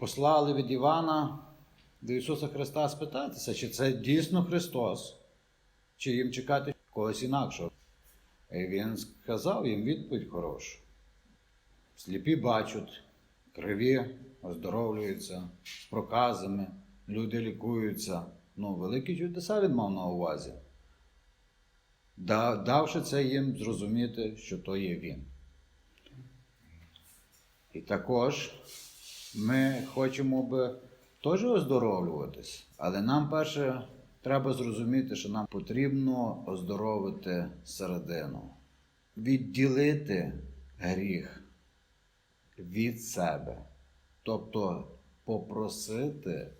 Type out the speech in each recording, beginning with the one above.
послали від Івана до Ісуса Христа спитатися, чи це дійсно Христос, чи їм чекати когось інакшого. І він сказав їм відповідь хорошу. Сліпі бачать, криві оздоровлюються, з проказами, люди лікуються. Ну, великі чудеса він мав на увазі. Давши це їм зрозуміти, що то є він. І також ми хочемо би теж оздоровлюватись, але нам перше треба зрозуміти, що нам потрібно оздоровити середину, відділити гріх від себе, тобто попросити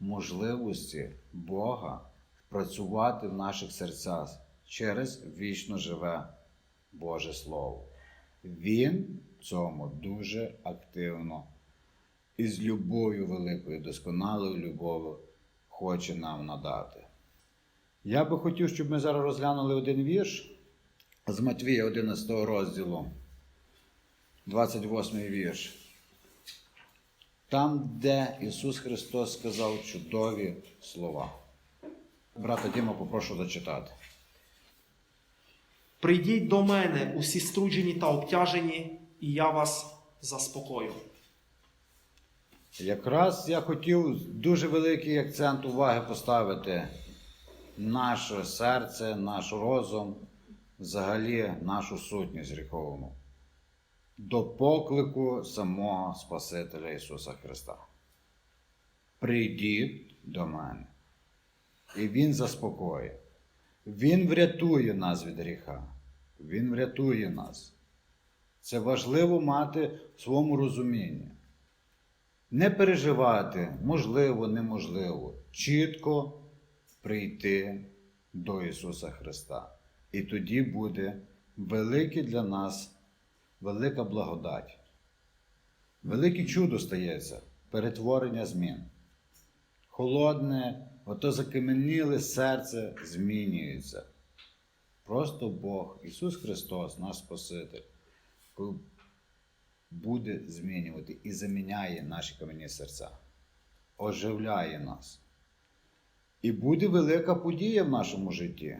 можливості Бога працювати в наших серцях через вічно живе Боже Слово. Він в цьому дуже активно і з любов'ю великою, досконалою любов'ю хоче нам надати. Я би хотів, щоб ми зараз розглянули один вірш з Матвія 11 розділу, 28 вірш. Там, де Ісус Христос сказав чудові слова. Брата Діма, попрошу зачитати. Прийдіть до мене, усі струджені та обтяжені, і я вас заспокою. Якраз я хотів дуже великий акцент уваги поставити наше серце, наш розум, взагалі нашу сутність гріховну до поклику самого Спасителя Ісуса Христа. Прийдіть до мене. І Він заспокоїть. Він врятує нас від гріха. Він врятує нас. Це важливо мати в своєму розумінні. Не переживати, можливо, неможливо, чітко прийти до Ісуса Христа. І тоді буде велике для нас, велика благодать. Велике чудо стається, перетворення змін. Холодне, ото закаменіле серце змінюється. Просто Бог, Ісус Христос, наш Спаситель, буде змінювати і заміняє наші кам'яні серця, оживляє нас. І буде велика подія в нашому житті.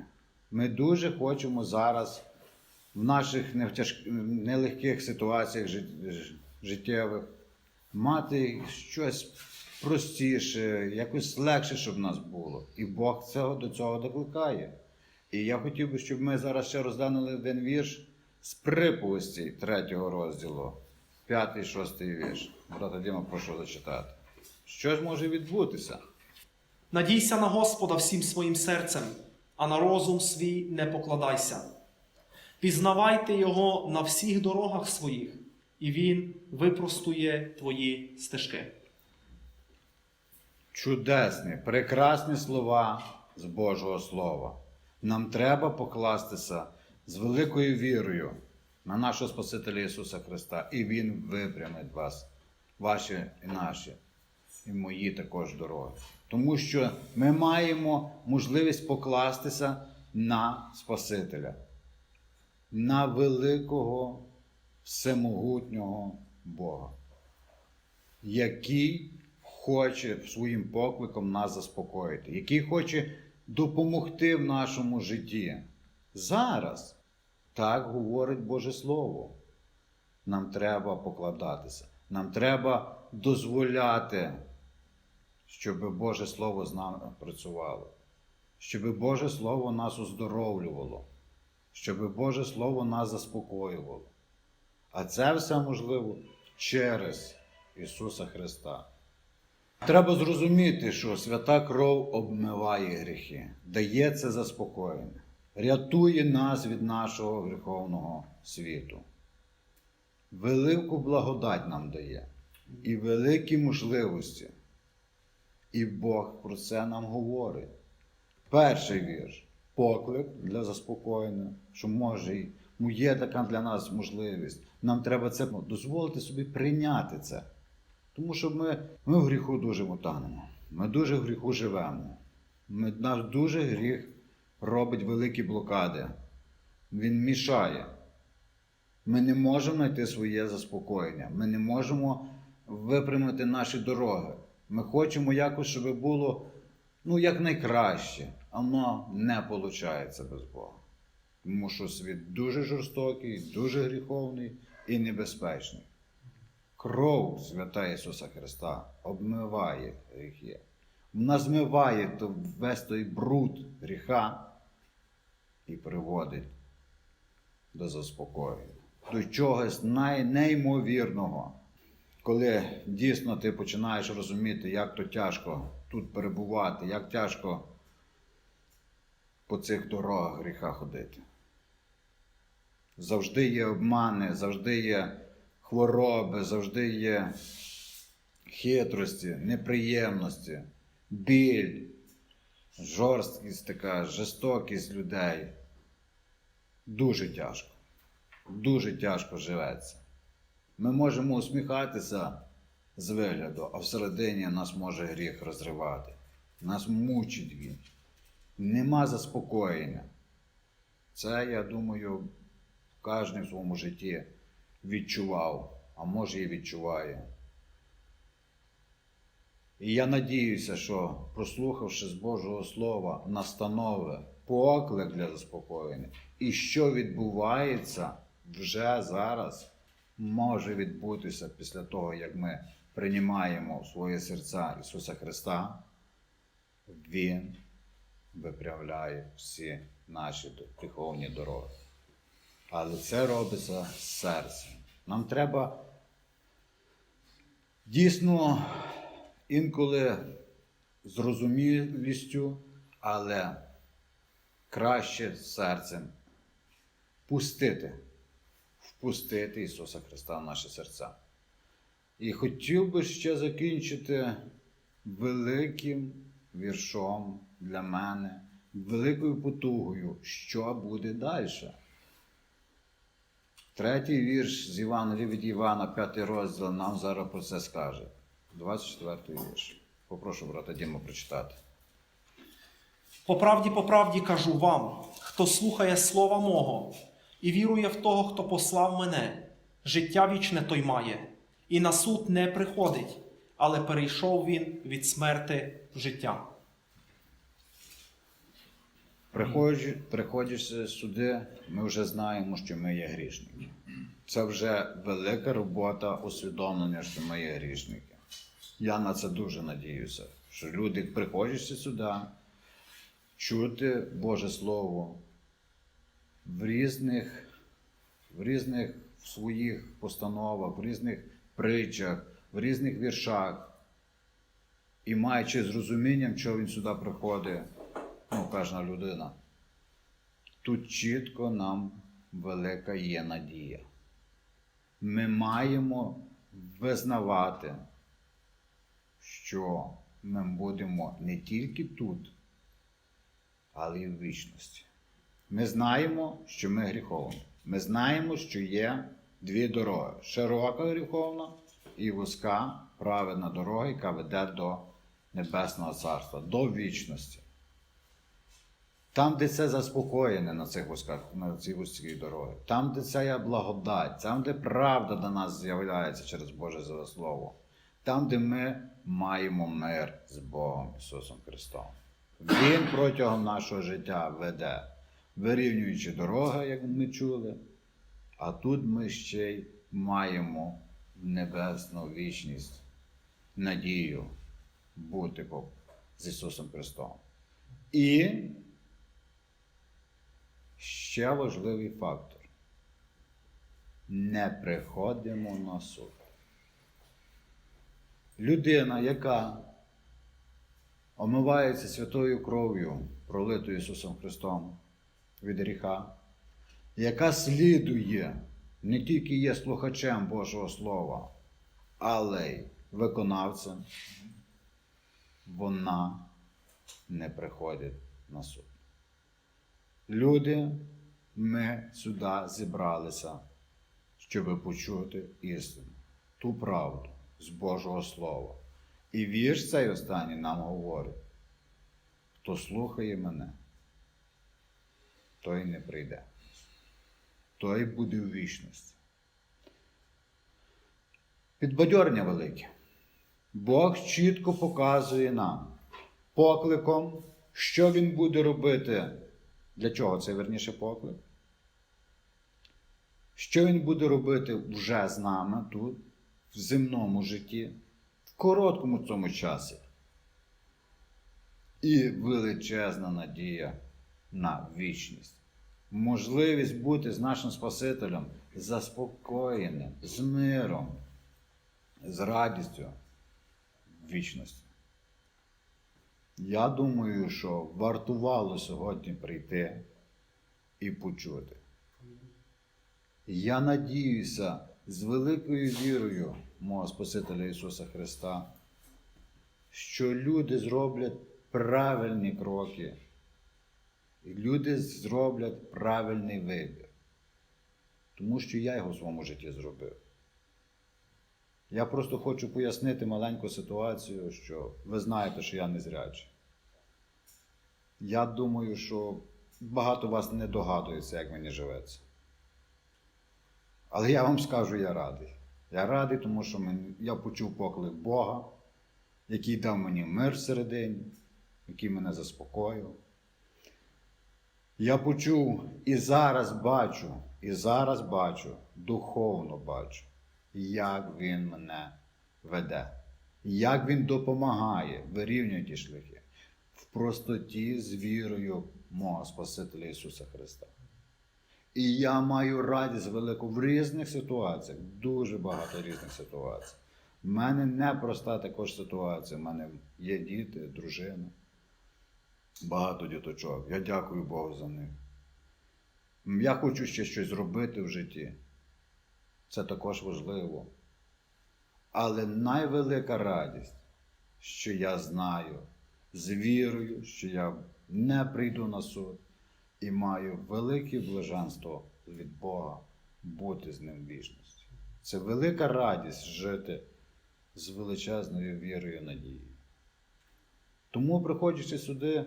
Ми дуже хочемо зараз в наших нелегких ситуаціях життєвих мати щось простіше, якось легше, щоб в нас було. І Бог цього до цього докликає. І я хотів би, щоб ми зараз ще розглянули один вірш з приповісті третього розділу, п'ятий, шостий вірш. Брата Діма, прошу зачитати. Що ж може відбутися? Надійся на Господа всім своїм серцем, а на розум свій не покладайся. Пізнавайте Його на всіх дорогах своїх, і Він випростує твої стежки. Чудесні, прекрасні слова з Божого Слова. Нам треба покластися з великою вірою на нашого Спасителя Ісуса Христа, і Він випрямить вас, ваші і наші, і мої також дороги. Тому що ми маємо можливість покластися на Спасителя, на великого, всемогутнього Бога який хоче своїм покликом нас заспокоїти, який хоче допомогти в нашому житті. Зараз так говорить Боже Слово. Нам треба покладатися, нам треба дозволяти, щоб Боже Слово з нами працювало, щоб Боже Слово нас оздоровлювало, щоб Боже Слово нас заспокоювало. А це все можливо через Ісуса Христа. Треба зрозуміти, що свята кров обмиває гріхи, дає це заспокоєння, рятує нас від нашого гріховного світу. Велику благодать нам дає і великі можливості. І Бог про це нам говорить. Перший вірш поклик для заспокоєння, що може й ну, є така для нас можливість. Нам треба це ну, дозволити собі прийняти це. Тому що ми, ми в гріху дуже мотанемо. Ми дуже в гріху живемо. Ми, наш дуже гріх робить великі блокади. Він мішає. Ми не можемо знайти своє заспокоєння. Ми не можемо випрямити наші дороги. Ми хочемо якось, щоб було ну, як найкраще. А воно не виходить без Бога. Тому що світ дуже жорстокий, дуже гріховний і небезпечний. Кров свята Ісуса Христа обмиває гріхи. Вона змиває весь той бруд гріха і приводить до заспокоєння, до чогось най- неймовірного. Коли дійсно ти починаєш розуміти, як то тяжко тут перебувати, як тяжко по цих дорогах гріха ходити. Завжди є обмани, завжди є хвороби, завжди є хитрості, неприємності, біль, жорсткість така, жорстокість людей. Дуже тяжко. Дуже тяжко живеться. Ми можемо усміхатися з вигляду, а всередині нас може гріх розривати. Нас мучить він. Нема заспокоєння. Це, я думаю, кожен в своєму житті відчував, а може і відчуває. І я надіюся, що, прослухавши з Божого Слова настанови, поклик для заспокоєння, і що відбувається вже зараз, може відбутися після того, як ми приймаємо в своє серця Ісуса Христа, Він виправляє всі наші гріховні дороги. Але це робиться з серцем. Нам треба дійсно інколи зрозумілістю, але краще серцем пустити, впустити Ісуса Христа в наші серця. І хотів би ще закінчити великим віршом для мене, великою потугою, що буде далі. Третій вірш з Івана від Івана, п'ятий розділ, нам зараз про це скаже. 24 вірш. Попрошу брата Діму прочитати. По правді, по правді кажу вам, хто слухає слова мого і вірує в того, хто послав мене, життя вічне той має, і на суд не приходить, але перейшов він від смерти в життя. Приходячи сюди, ми вже знаємо, що ми є грішники. Це вже велика робота усвідомлення, що ми є грішники. Я на це дуже надіюся, що люди, приходячи сюди, чути Боже Слово в різних, в різних своїх постановах, в різних притчах, в різних віршах, і маючи з розумінням, що він сюди приходить, ну, кожна людина. Тут чітко нам велика є надія. Ми маємо визнавати, що ми будемо не тільки тут, але й в вічності. Ми знаємо, що ми гріховні. Ми знаємо, що є дві дороги: широка гріховна і вузька праведна дорога, яка веде до Небесного Царства, до вічності. Там, де це заспокоєне на цих вузьках, на цій вузькій дорогі, там, де є благодать, там, де правда до нас з'являється через Боже Слово, там, де ми маємо мир з Богом Ісусом Христом. Він протягом нашого життя веде, вирівнюючи дороги, як ми чули, а тут ми ще й маємо небесну вічність, надію бути з Ісусом Христом. І ще важливий фактор. Не приходимо на суд. Людина, яка омивається святою кров'ю, пролитою Ісусом Христом від гріха, яка слідує, не тільки є слухачем Божого Слова, але й виконавцем, вона не приходить на суд. Люди, ми сюди зібралися, щоб почути істину, ту правду з Божого Слова. І вірш цей останній нам говорить: хто слухає мене, той не прийде, той буде у вічності. Підбадьорення велике. Бог чітко показує нам покликом, що Він буде робити. Для чого це верніше поклик? Що Він буде робити вже з нами тут, в земному житті, в короткому цьому часі. І величезна надія на вічність. Можливість бути з нашим Спасителем заспокоєним, з миром, з радістю вічності. Я думаю, що вартувало сьогодні прийти і почути. Я надіюся з великою вірою мого Спасителя Ісуса Христа, що люди зроблять правильні кроки, і люди зроблять правильний вибір. Тому що я його в своєму житті зробив. Я просто хочу пояснити маленьку ситуацію, що ви знаєте, що я не зрячий. Я думаю, що багато вас не догадується, як мені живеться. Але я вам скажу, я радий. Я радий, тому що я почув поклик Бога, який дав мені мир всередині, який мене заспокоїв. Я почув і зараз бачу, і зараз бачу, духовно бачу, як Він мене веде, як Він допомагає вирівнювати ті шляхи в простоті з вірою мого Спасителя Ісуса Христа. І я маю радість велику в різних ситуаціях, дуже багато різних ситуацій. У мене непроста також ситуація. У мене є діти, дружина, багато діточок. Я дякую Богу за них. Я хочу ще щось зробити в житті. Це також важливо. Але найвелика радість, що я знаю з вірою, що я не прийду на суд і маю велике блаженство від Бога бути з ним в вічності. Це велика радість жити з величезною вірою і надією. Тому, приходячи сюди,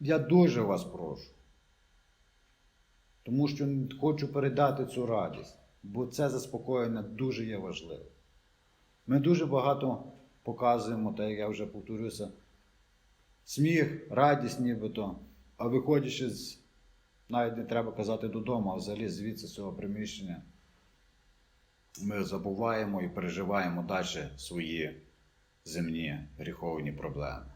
я дуже вас прошу. Тому що хочу передати цю радість, бо це заспокоєння дуже є важливе. Ми дуже багато показуємо, так як я вже повторюся, сміх, радість нібито, а виходячи з, навіть не треба казати додому, а взагалі звідси з цього приміщення, ми забуваємо і переживаємо далі свої земні гріховні проблеми.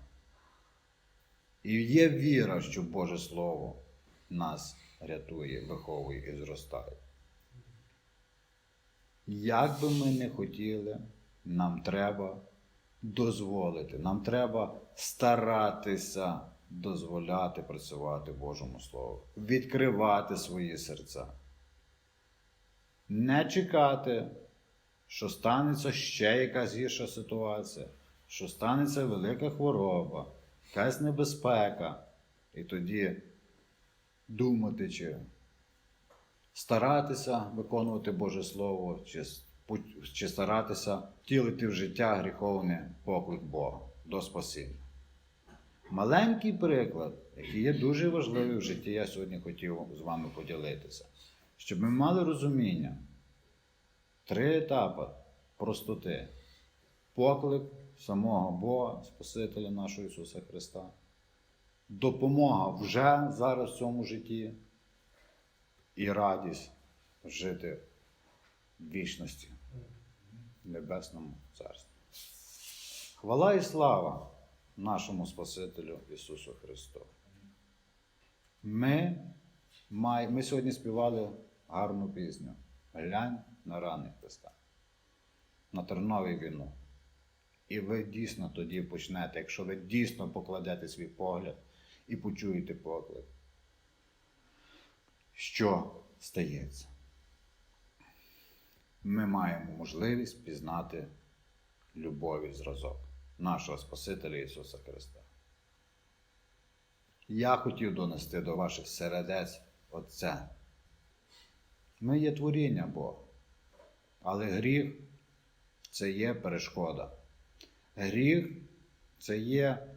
І є віра, що Боже Слово нас рятує, виховує і зростає. Як би ми не хотіли, нам треба дозволити, нам треба старатися дозволяти працювати Божому Слову, відкривати свої серця. Не чекати, що станеться ще якась гірша ситуація, що станеться велика хвороба, якась небезпека. І тоді думати, чи старатися виконувати Боже Слово, чи, чи старатися втілити в життя гріховний поклик Бога до спасіння. Маленький приклад, який є дуже важливий в житті, я сьогодні хотів з вами поділитися, щоб ми мали розуміння. Три етапи простоти. Поклик самого Бога, Спасителя нашого Ісуса Христа. Допомога вже зараз в цьому житті і радість жити в вічності в Небесному Царстві. Хвала і слава нашому Спасителю Ісусу Христу. Ми, май, ми сьогодні співали гарну пісню. Глянь на рани Христа, на терновій війну. І ви дійсно тоді почнете, якщо ви дійсно покладете свій погляд і почуєте поклик, що стається. Ми маємо можливість пізнати любові зразок нашого Спасителя Ісуса Христа. Я хотів донести до ваших сердець Отце. Ми є творіння Бога, але гріх це є перешкода. Гріх це є.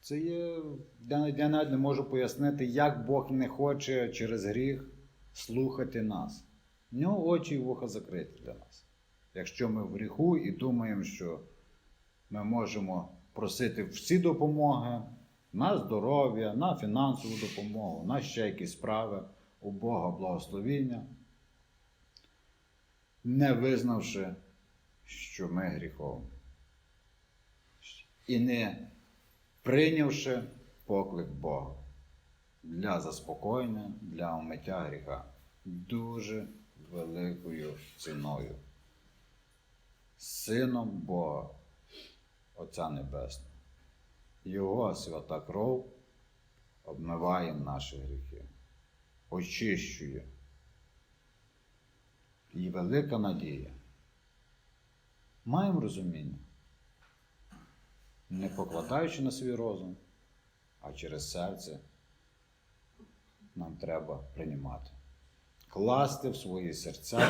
Це є. Я, я навіть не можу пояснити, як Бог не хоче через гріх слухати нас. В нього очі і вуха закриті для нас. Якщо ми в гріху і думаємо, що ми можемо просити всі допомоги на здоров'я, на фінансову допомогу, на ще якісь справи у Бога благословіння, не визнавши, що ми гріховні. І не прийнявши поклик Бога для заспокоєння, для омиття гріха дуже великою ціною. Сином Бога, Отця Небесного. Його свята кров обмиває наші гріхи, очищує. І велика надія. Маємо розуміння, не покладаючи на свій розум, а через серце нам треба приймати. Класти в свої серця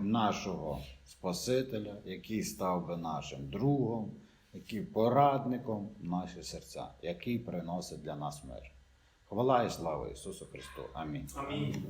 нашого Спасителя, який став би нашим другом, який порадником наші серця, який приносить для нас мир. Хвала і слава Ісусу Христу. Амінь. Амінь.